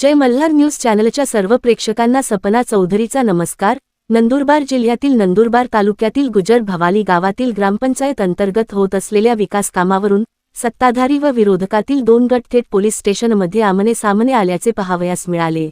जय Malhar news चॅनलच्या सर्व प्रेक्षकांना सपना चौधरीचा नमस्कार. नंदुरबार जिल्ह्यातील नंदुरबार तालुक्यातील गुजर भवाली गावातील ग्रामपंचायत अंतर्गत होत असलेल्या विकासकामावरून सत्ताधारी व विरोधकातील दोन गट थेट पोलीस स्टेशनमध्ये आमने सामने आल्याचे पहावयास मिळाले.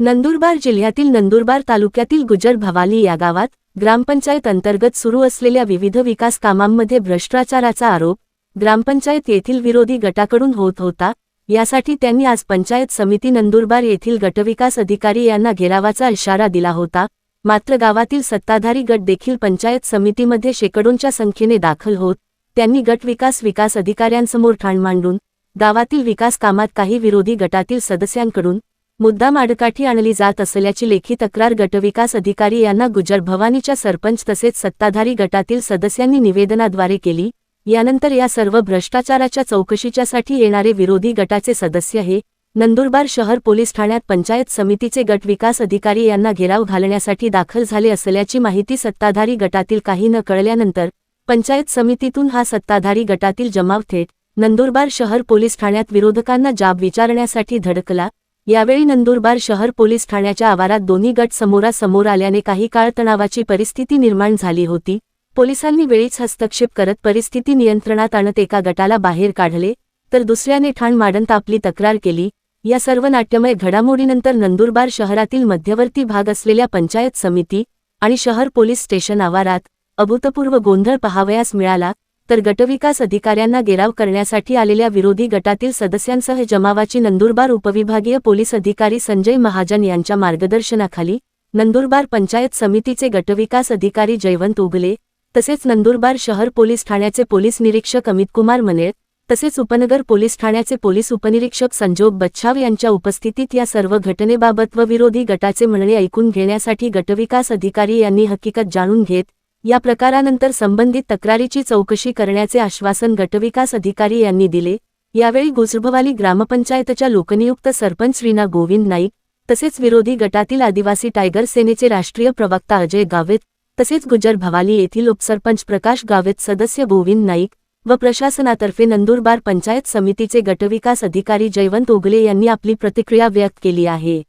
नंदुरबार जिल्ह्यातील नंदुरबार तालुक्यातील गुजर भवाली या गावात ग्रामपंचायत अंतर्गत सुरू असलेल्या विविध विकास कामांमध्ये भ्रष्टाचाराचा आरोप ग्रामपंचायत येथील विरोधी गटाकडून होत होता. यासाठी त्यांनी आज पंचायत समिती नंदुरबार येथील गटविकास अधिकारी यांना घेरावाचा इशारा दिला होता. मात्र गावातील सत्ताधारी गट देखील पंचायत समितीमध्ये शेकडोंच्या संख्येने दाखल होत. त्यांनी गटविकास विकास अधिकाऱ्यांसमोर ठाण मांडून गावातील विकास कामात काही विरोधी गटातील सदस्यांकडून मुद्दाम आडकाठी आणली जात असल्याची लेखी तक्रार गटविकास अधिकारी यांना गुजर भवानीच्या सरपंच तसेच सत्ताधारी गटातील सदस्यांनी निवेदनाद्वारे केली. यानंतर या सर्व भ्रष्टाचाराच्या चौकशीच्यासाठी येणारे विरोधी गटाचे सदस्य हे नंदुरबार शहर पोलीस ठाण्यात पंचायत समितीचे गट विकास अधिकारी यांना घेराव घालण्यासाठी दाखल झाले असल्याची माहिती सत्ताधारी गटातील काही न कळल्यानंतर पंचायत समितीतून हा सत्ताधारी गटातील जमाव थेट नंदुरबार शहर पोलीस ठाण्यात विरोधकांना जाब विचारण्यासाठी धडकला. यावेळी नंदुरबार शहर पोलीस ठाण्याच्या आवारात दोन्ही गट समोरासमोर आल्याने काही काळ तणावाची परिस्थिती निर्माण झाली होती. पोलिसांनी वेळीच हस्तक्षेप करत परिस्थिती नियंत्रणात आणत एका गटाला बाहेर काढले तर दुसऱ्याने ठाण माडंत आपली तक्रार केली. या सर्व नाट्यमय घडामोडीनंतर नंदुरबार शहरातील मध्यवर्ती भाग असलेल्या पंचायत समिती आणि शहर पोलीस स्टेशन आवारात अभूतपूर्व गोंधळ पहावयास मिळाला तर गटविकास अधिकाऱ्यांना गेराव करण्यासाठी आलेल्या विरोधी गटातील सदस्यांसह जमावाची नंदुरबार उपविभागीय पोलीस अधिकारी संजय महाजन यांच्या मार्गदर्शनाखाली नंदुरबार पंचायत समितीचे गटविकास अधिकारी जयवंत उगले तसेच नंदुरबार शहर पोलीस ठाण्याचे पोलीस निरीक्षक अमितकुमार मनेळ तसेच उपनगर पोलीस ठाण्याचे पोलीस उपनिरीक्षक संजोग बच्छाव यांच्या उपस्थितीत या सर्व घटनेबाबत व विरोधी गटाचे म्हणणे ऐकून घेण्यासाठी गटविकास अधिकारी यांनी हकीकत जाणून घेत या प्रकारानंतर संबंधित तक्रारीची चौकशी करण्याचे आश्वासन गटविकास अधिकारी यांनी दिले. यावेळी गुजरभवाली ग्रामपंचायतच्या लोकनियुक्त सरपंच रीना गोविंद नाईक तसेच विरोधी गटातील आदिवासी टायगर सेनेचे राष्ट्रीय प्रवक्ता अजय गावेत तसेच गुजर भवाली येथील उपसरपंच प्रकाश गावेत सदस्य गोविंद नाईक व प्रशासनातर्फे नंदुरबार पंचायत समितीचे गटविकास अधिकारी जयवंत उगले यांनी आपली प्रतिक्रिया व्यक्त केली आहे.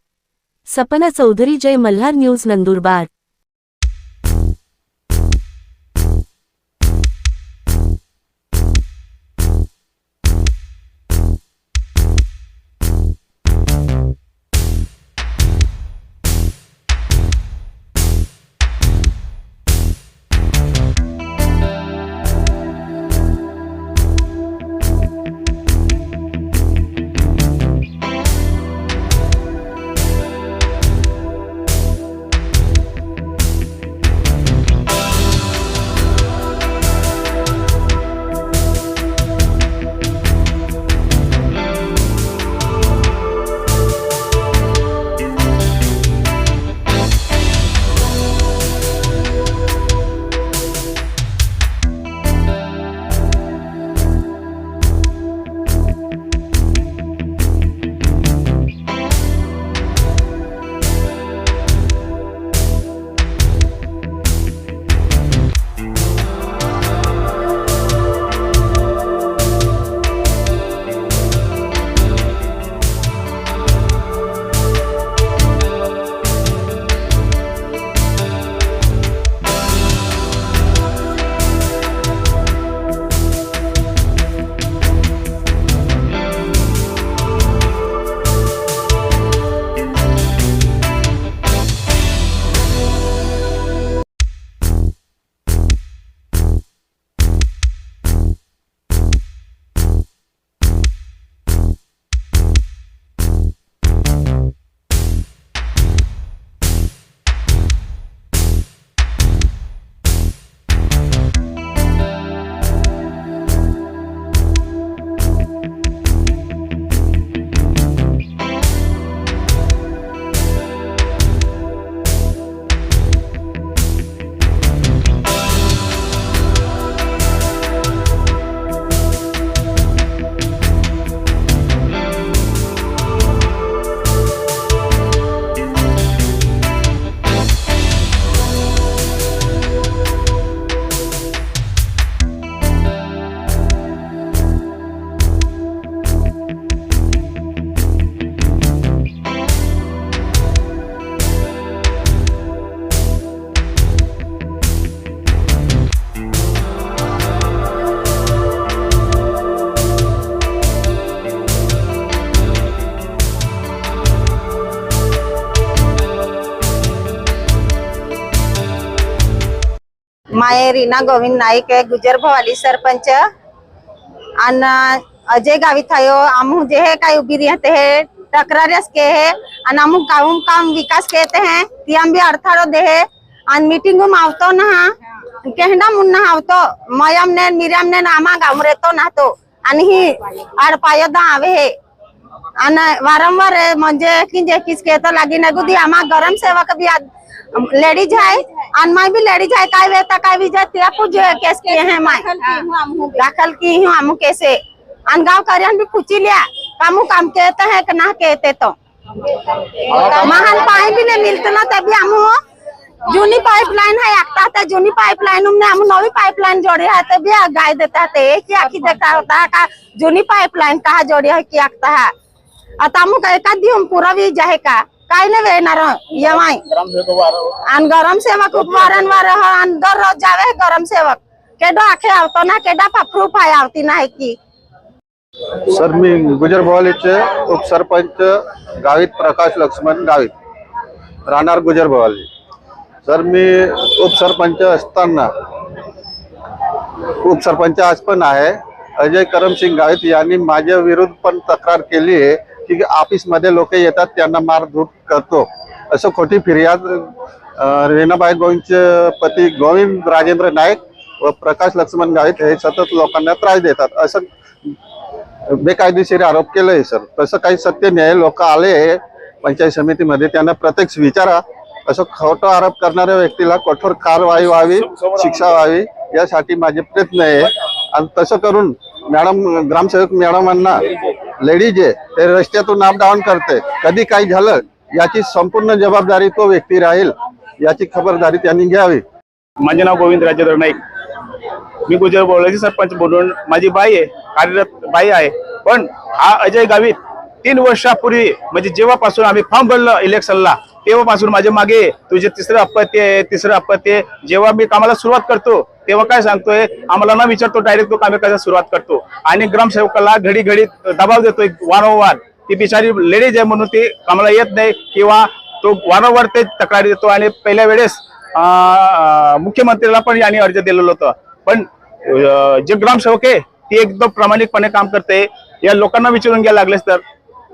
सपना चौधरी जय मल्हार न्यूज नंदुरबार. माये रीना गोविंद नाईक आहे गुजर भवाली सरपंच. आणि अजय गावित आयो आमू जे है काय उभी रहते है तक्रारस के है आणि आमू काम काम विकास कहते हैं ती आम भी अडथळो दे है. आणि मीटिंग में आवतो ना हा केहडा मुन्ना आवतो मयम ने मिरम ने आमा गाव रेतो ना तो. आणि ही आडपाय दा आवे है. आणि वारंवार आहे म्हणजे की जे किस कहतो भी लेडीज़ है आणि माय भी लेडीज़ है काय वेता काय विजय त्या कुछ केस किए हैं माय दाखल की हूँ हमू कैसे। आणि गाँव कार्यान भी पूछी लिया कामू काम कहते हैं कि ना कहते तो। महान पानी भी नहीं मिलते ना तभी हमू जूनी पाइपलाइन है आगता था जूनी पाइपलाइन हमने हम नवी पाइपलाइन जोड़ी है तभी गाय देता थे एक ही आखी देखा होता है का जूनी पाइपलाइन कहा जोड़ी है की आगता है। आता हमू का एका दी हम पूरा भी जाहे काही काय नाही वेणार येवाय आणि गरम सेवक वारंवार आणि दररोज जावे गरम सेवक. केडो आखे आवतो ना केडा पाफरू पाय आवती नाही की. सर मी गुजर भवालीचे उपसरपंच गावित प्रकाश लक्ष्मण गावित राहणार गुजर भवाली. सर मी उपसरपंच असताना उपसरपंच आज पण आहे. अजय करमसिंग गावित यांनी माझ्या विरुद्ध पण तक्रार केली आहे. की ऑफिसमध्ये लोक येतात त्यांना मारधूट करतो. असं खोटी फिर्याद रेणाबाई गोविंदचे पती गोविंद राजेंद्र नाईक व प्रकाश लक्ष्मण गावित हे सतत लोकांना त्रास देतात. असं बेकायदेशीर आरोप केले सर. तसं काही सत्य नाही लोक आले पंचायत समितीमध्ये. त्यांना प्रत्यक्ष विचारा. असं खोटं आरोप करणाऱ्या व्यक्तीला कठोर कारवाई व्हावी शिक्षा व्हावी यासाठी माझे प्रयत्न आहे. आणि तसं करून मॅडम ग्रामसेवक मॅडमांना लेडीज आहे ते रस्त्यातून अप करते. कधी काही झालं याची संपूर्ण जबाबदारी तो व्यक्ती राहील याची खबरदारी त्यांनी घ्यावी. माझे नाव गोविंद राजेंद्र नाईक. मी गुजर बोलायचे सरपंच बोलून माझी बाई आहे कार्यरत बाई आहे. पण हा अजय गावित तीन वर्षापूर्वी म्हणजे जेव्हापासून आम्ही फॉर्म भरलं इलेक्शनला तेव्हापासून माझ्या मागे तुझे तिसरं अपत्य आहे तिसरं अपत्य आहे जेव्हा मी कामाला सुरुवात करतो तेव्हा काय सांगतोय? आम्हाला न विचारतो डायरेक्ट तो कामे करायला सुरुवात करतो. आणि ग्रामसेवकाला घडी घडी दबाव देतोय वारंवार. ती बिचारी लेडीज आहे म्हणून ती कामाला येत नाही किंवा तो वारंवार ते तक्रारी देतो. आणि पहिल्या वेळेस अं, मुख्यमंत्र्याला पण याने अर्ज दिलेलं होतं. पण जे ग्रामसेवक आहे ती एकदम प्रामाणिकपणे काम करते. या लोकांना विचारून घ्यायला लागलेस तर.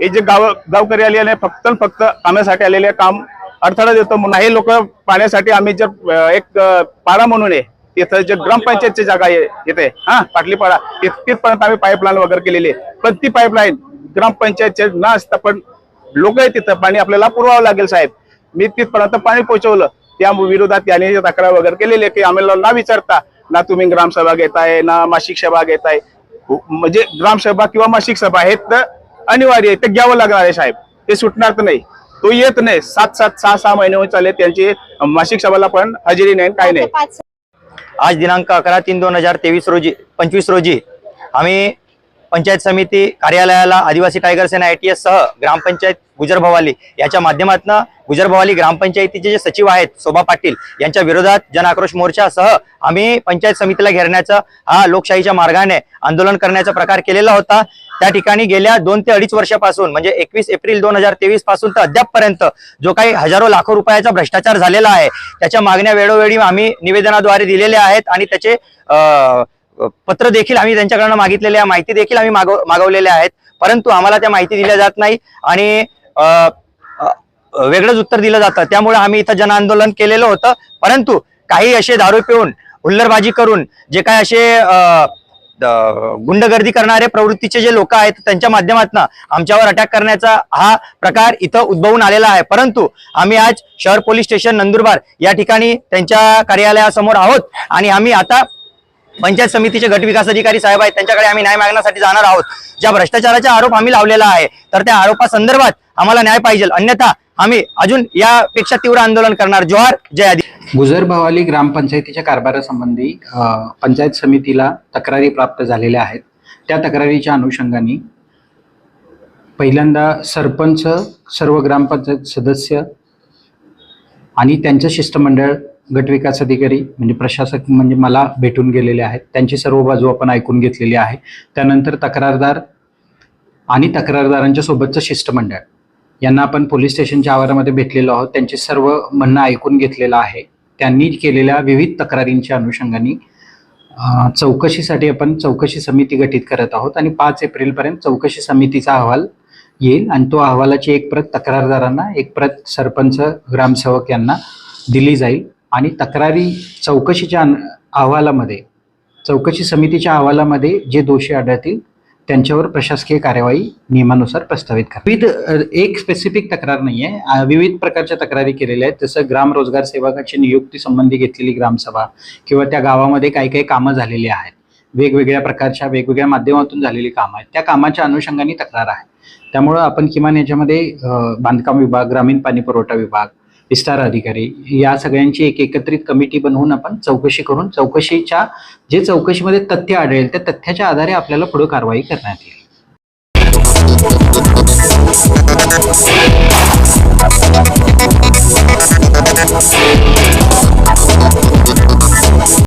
हे जे गाव गावकरी आलेले फक्त आणि फक्त कामासाठी आलेले काम अडथळा देतो म्हणून हे लोक पाण्यासाठी आम्ही जर एक पाडा म्हणून आहे. तिथं जे ग्रामपंचायतची जागा आहे येते हा पाटलीपाडा. तिथपर्यंत आम्ही पाईपलाईन वगैरे केलेली आहे. पण ती पाईपलाईन ग्रामपंचायतचे न असता पण लोक आहे तिथं. पाणी आपल्याला पुरवावं लागेल साहेब. मी तिथपर्यंत पाणी पोहोचवलं. त्या विरोधात त्याने तक्रार वगैरे केलेली आहे की आम्हाला ना विचारता ना तुम्ही ग्रामसभा घेताय ना मासिक सभा घेताय. हो, म्हणजे ग्रामसभा किंवा मासिक सभा हे तर अनिवार्य आहे ते घ्यावं लागणार आहे साहेब. ते सुटणार तर नाही. तो येत नाही. सात सात सहा सहा महिने होत चालले त्यांची मासिक सभाला पण हजेरी नाही काय नाही. आज दिनांक अकरा तीन दोन हजार तेवीस रोजी पंचवीस रोजी आम्ही पंचायत समिती कार्यालयाला आदिवासी टायगर सेना आयटीएस सह ग्रामपंचायत गुजर भवाली याच्या माध्यमातून गुजर भवाली ग्रामपंचायतीचे जे सचिव आहेत शोभा पाटील यांच्या विरोधात जन आक्रोश मोर्चासह आम्ही पंचायत समितीला घेरण्याचा हा लोकशाहीच्या मार्गाने आंदोलन करण्याचा प्रकार केलेला होता. त्या ठिकाणी गेल्या दोन ते अडीच वर्षापासून म्हणजे एकवीस एप्रिल दोन हजार तेवीसपासून तर अद्यापपर्यंत जो काही हजारो लाखो रुपयाचा भ्रष्टाचार झालेला आहे त्याच्या मागण्या वेळोवेळी आम्ही निवेदनाद्वारे दिलेल्या आहेत आणि त्याचे पत्र देखील आम्ही त्यांच्याकडनं मागितलेले आहे माहिती देखील आम्ही मागव मागवलेल्या आहेत. परंतु आम्हाला त्या माहिती दिल्या जात नाही आणि वेगळंच उत्तर दिलं जातं. त्यामुळे आम्ही इथं जन आंदोलन केलेलं होतं. परंतु काही असे दारू पिऊन हुल्लरबाजी करून जे काय असे अं, गुंडगर्दी करणारे प्रवृत्तीचे जे लोक आहेत त्यांच्या माध्यमातून आमच्यावर अटॅक करण्याचा हा प्रकार इथं उद्भवून आलेला आहे. परंतु आम्ही आज शहर पोलीस स्टेशन नंदुरबार या ठिकाणी त्यांच्या कार्यालयासमोर आहोत आणि आम्ही आता पंचायत समितीचे गट विकास अधिकारी साहेब आहेत त्यांच्याकडे आम्ही न्याय मागण्यासाठी जाणार आहोत. ज्या भ्रष्टाचाराचा आरोप आम्ही लावलेला आहे तर त्या आरोपासंदर्भात आम्हाला न्याय पाहिजे. अन्यथा आम्ही अजून यापेक्षा तीव्र आंदोलन करणार. जोहार जय गुजर भवाली ग्रामपंचायतीच्या कारभारासंबंधी पंचायत समितीला तक्रारी प्राप्त झालेल्या आहेत. त्या तक्रारीच्या अनुषंगाने पहिल्यांदा सरपंच सर्व ग्रामपंचायत सदस्य आणि त्यांचं शिष्टमंडळ गटविकास अधिकारी म्हणजे प्रशासक म्हणजे मला भेटून गेलेले आहेत. त्यांची सर्व बाजू आपण ऐकून घेतलेली आहे. त्यानंतर तक्रारदार आणि तक्रारदारांच्या सोबतचं शिष्टमंडळ. यांना आपण पोलीस स्टेशनच्या आवारामध्ये भेटलेलो आहोत. त्यांचे सर्व म्हणणं ऐकून घेतलेलं आहे. त्यांनी केलेल्या विविध तक्रारींच्या अनुषंगाने चौकशीसाठी आपण चौकशी समिती गठीत करत आहोत आणि पाच एप्रिलपर्यंत चौकशी समितीचा अहवाल येईल आणि तो अहवालाची एक प्रत तक्रारदारांना एक प्रत सरपंच ग्रामसेवक यांना दिली जाईल. आणि तक्रारी चौकशीच्या अहवालामध्ये चौकशी समितीच्या अहवालामध्ये जे दोषी आढळतील त्यांच्यावर प्रशासकीय कार्यवाही नियमानुसार प्रस्तावित करा. विविध एक स्पेसिफिक तक्रार नाही आहे विविध प्रकारच्या तक्रारी केलेल्या आहेत. जसं ग्राम रोजगार सेवकाची नियुक्ती संबंधी घेतलेली ग्रामसभा किंवा त्या गावामध्ये काही काही कामं झालेली आहेत. वेगवेगळ्या प्रकारच्या वेगवेगळ्या माध्यमातून झालेली कामं आहेत. त्या कामाच्या अनुषंगाने तक्रार आहे. त्यामुळं आपण किमान याच्यामध्ये बांधकाम विभाग ग्रामीण पाणी पुरवठा विभाग विस्तार अधिकारी. या सगळ्यांची एक एकत्रित कमिटी बनवून आपण चौकशी करून चौकशीच्या जे चौकशीमध्ये तथ्य आढळेल त्या तथ्याच्या आधारे आपल्याला पुढे कारवाई करण्यात येईल.